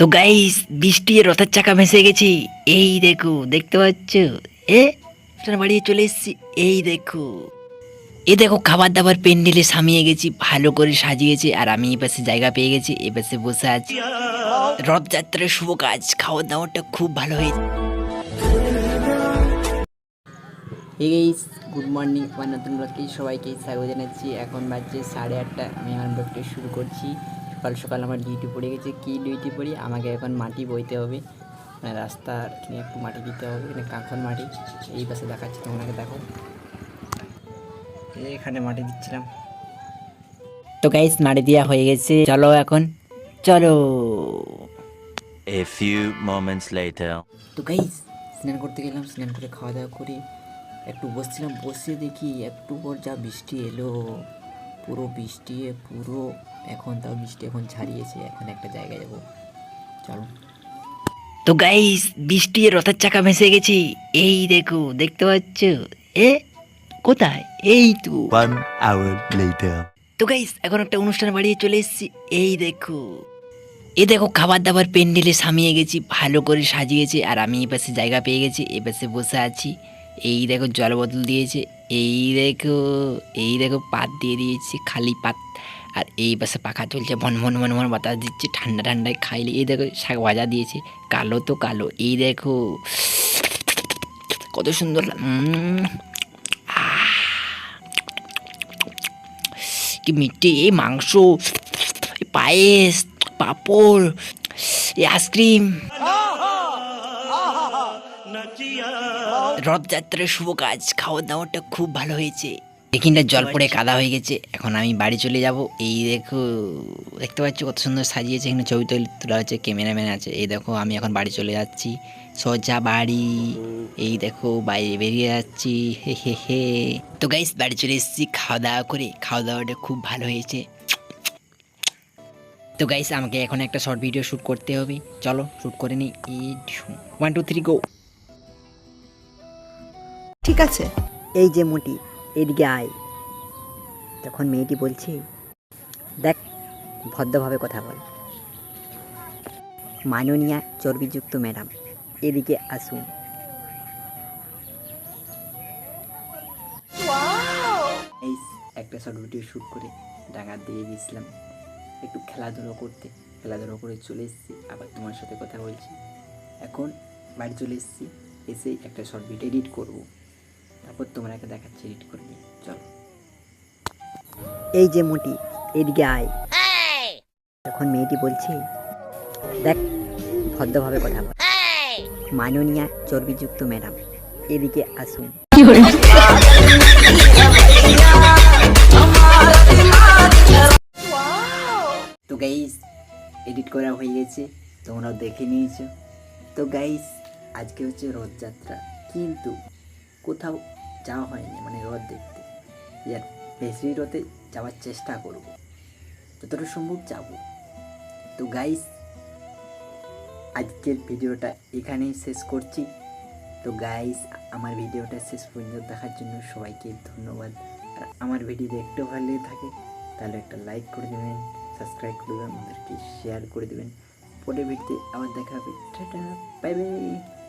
তো গাইস বৃষ্টি রথের চাকা ভেসে গেছি। এই দেখো, দেখতে পাচ্ছ? এ, আপনার বাড়ি চলে এসেছি। এই দেখো। এ দেখো খাবার দাবার প্যান্ডেলে সামিয়ে গেছি, ভালো করে সাজিয়েছে, আর আমি এই পাশে জায়গা পেয়ে গেছি এ পাশে বসে আছি। রথযাত্রার শুভ কাজ খাওয়া দাওয়াটা খুব ভালো হয়েছে। হেগেইস গুড মর্নিং আমার নতুন ব্লগকে সবাইকে স্বাগত জানাচ্ছি। এখন বাজছে সাড়ে আটটা, আমি আমার ব্লগটা শুরু করছি। সকাল সকাল আমার ডিউটি পড়ে গেছে। কী ডিউটি পড়ি? আমাকে এখন মাটি বইতে হবে। মানে রাস্তার এখানে একটু মাটি দিতে হবে এখানে কাঁখন মাটি। এই পাশে দেখাচ্ছি তোমাকে দেখো এখানে মাটি দিচ্ছিলাম। তো গাইস মাটি দেওয়া হয়ে গেছে। চলো এখন। চলো। A few moments later. তো গাইস স্নান করতে গেলাম স্নান করে খাওয়া দাওয়া করে। একটু বসছিলাম বসে দেখি একটু পর যা বৃষ্টি এলো। পুরো বৃষ্টি পুরো এখন তাও বৃষ্টি এখন ছাড়িয়েছে এখন একটা জায়গায় যাব। চলো। তো গাইস বৃষ্টি রথের চাকা ভেসে গেছি। এই দেখো দেখতে পাচ্ছ? এ কোথায়? এই তো। One hour later. তো গাইস এখন একটা অনুষ্ঠান বাড়িয়ে চলে এসেছি। এই দেখো। এ দেখো খাবার দাবার প্যান্ডেলে সামিয়ে গেছি ভালো করে সাজিয়েছে আর আমি এই পাশে জায়গা পেয়ে গেছি এ পাশে বসে আছি। এই দেখো জল বোতল দিয়েছে, এই দেখো এই দেখো পাত দিয়ে দিয়েছে খালি পাত। আর এই পাশে পাখা চলছে, ভন ভন ভন ভন বাতাস দিচ্ছে, ঠান্ডা ঠান্ডায় খাইলে। এই দেখো শাক ভাজা দিয়েছে, কালো তো কালো, এই দেখো। কত সুন্দর কি মিষ্টি, এই মাংস পায়েস, পাপড়, এই আইসক্রিম। রথযাত্রার শুভ কাজ, খাওয়া দাওয়াটা খুব ভালো হয়েছে। এখানটা জল পড়ে কাদা হয়ে গেছে। এখন আমি বাড়ি চলে যাব। এই দেখো, দেখতে পাচ্ছ কত সুন্দর সাজিয়েছে এখানে ছবি তোলা হচ্ছে ক্যামেরাম্যান আছে। এই দেখো, আমি এখন বাড়ি চলে যাচ্ছি। সোজা বাড়ি। এই দেখো, বাইরে বেরিয়ে যাচ্ছি। হে হে হে। তো গাইস বাড়ি চলে এসেছি খাওয়া দাওয়া করে। খাওয়া দাওয়াটা খুব ভালো হয়েছে। তো গাইস আমাকে এখন একটা শর্ট ভিডিও শ্যুট করতে হবে। চলো শ্যুট করে নিই। ওয়ান টু থ্রি গো ঠিক আছে। এই যে মোটি এদিকে আয়। তখন মেয়েটি বলছে দেখ ভদ্রভাবে কথা বল। মাননীয়া চর্বিযুক্ত ম্যাডাম এদিকে আসুন। এই একটা শর্ট ভিডিও শ্যুট করে ডাঙা দিয়ে গেছিলাম। একটু খেলাধুলো করতে খেলাধুলো করে চলে এসেছি আবার তোমার সাথে কথা বলছি। এখন বাড়ি চলে এসেছি এসে একটা শর্ট ভিডিও এডিট করব। তারপর তোমাকে দেখাচ্ছি এডিট করবে চলো। এই যে মোটি এদিকে আয়। তখন মেয়েটি বলছে দেখ ভদ্রভাবে কথা বল। মাননীয়া চর্বিযুক্ত ম্যাডাম এদিকে আসুন। তো গাইস এডিট করা হয়ে গেছে তোমরাও দেখে নিয়েছো। তো গাইস আজকে হচ্ছে রথযাত্রা। কিন্তু কোথাও যাওয়া হয়নি মানে রথ দেখতে। ইয়ার বেশি রথে যাওয়ার চেষ্টা করব। যতটা সম্ভব যাব। তো গাইস আজকের ভিডিওটা এখানেই শেষ করছি। তো গাইস আমার ভিডিওটা শেষ পর্যন্ত দেখার জন্য সবাইকে ধন্যবাদ। আর আমার ভিডিও দেখতে ভালো লেগে থাকে, তাহলে একটা লাইক করে দেবেন সাবস্ক্রাইব করে দেবেন, আমাদেরকে শেয়ার করে দেবেন। পরে ভিডিওতে আবার দেখা হবে। Tata bye bye